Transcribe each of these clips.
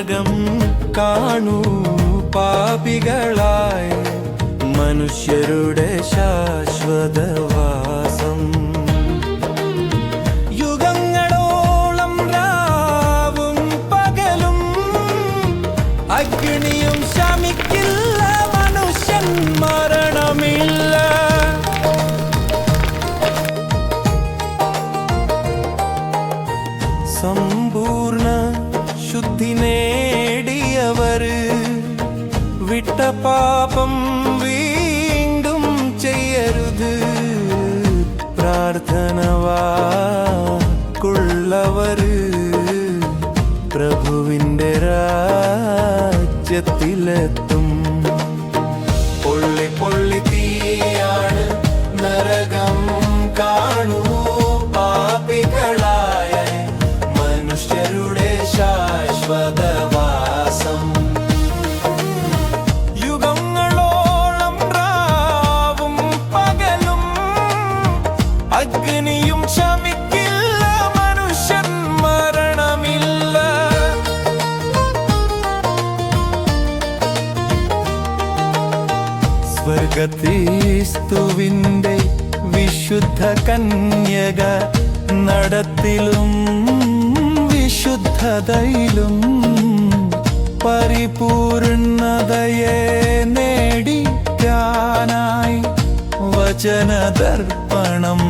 നരകം കാണൂ പാപികളായി. മനുഷ്യരുടെ ശാശ്വതവാസം യുഗങ്ങളോളം രാവും പകലും അഗ്നിയും ശമിക്കില്ല മനുഷ്യൻ മരണമില്ല. സമ്പൂർണ ശുദ്ധി നേടിയവര് വിട്ട പാപം വീണ്ടും ചെയ്യരുത് പ്രാർത്ഥനവാക്കുള്ളവര് പ്രഭുവിൻ്റെ രാജ്യത്തിലെത്തും സ്വർഗത്തീസ്തുവിന്റെ വിശുദ്ധ കന്യക നടത്തിലും വിശുദ്ധതയിലും പരിപൂർണതയെ നേടിക്കാനായി വചനദർപ്പണം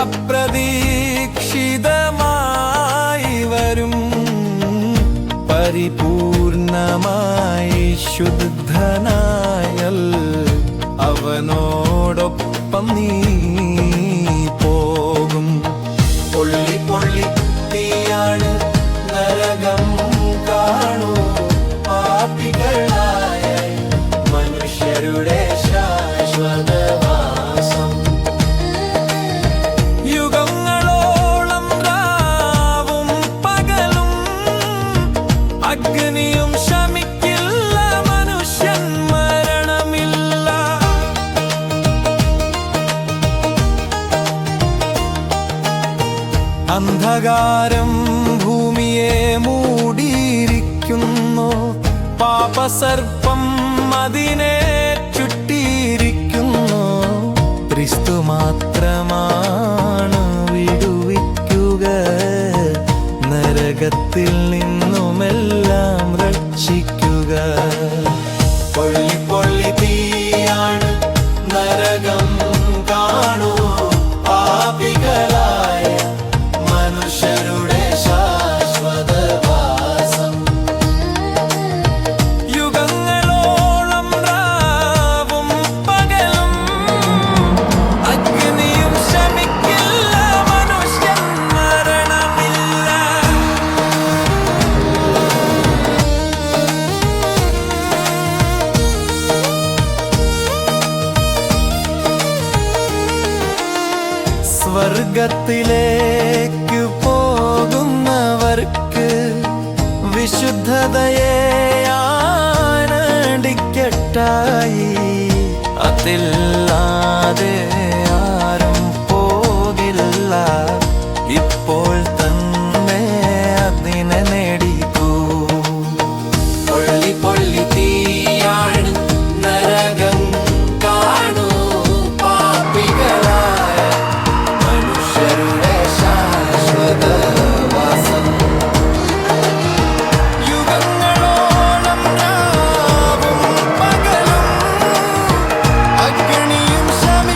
അപ്രതീക്ഷിതമായി വരും. പരിപൂർണമായി ശുദ്ധനായൽ അവനോടൊപ്പം നീ പോകും. പൊള്ളി പൊള്ളി തീയാണ് നരകം കാണൂ. പാപികളായ മനുഷ്യരുടെ ശാശ്വതവാസം അഗ്നിയും ശമിക്കില്ല മനുഷ്യൻ മരണമില്ല. അന്ധകാരം ഭൂമിയെ മൂടിയിരിക്കുന്നു പാപസർപ്പം അതിനെ ചുട്ടിയിരിക്കുന്നു ക്രിസ്തു മാത്രമാണ് വിടുവിക്കുക നരകത്തിൽ നിന്നുമെല്ലാം രക്ഷിക്കുക പൊള്ളി പൊള്ളി തീയാണ് നരകം കാണൂ. സ്വർഗത്തിലേക്ക് പോകുന്നവർക്ക് വിശുദ്ധതയെ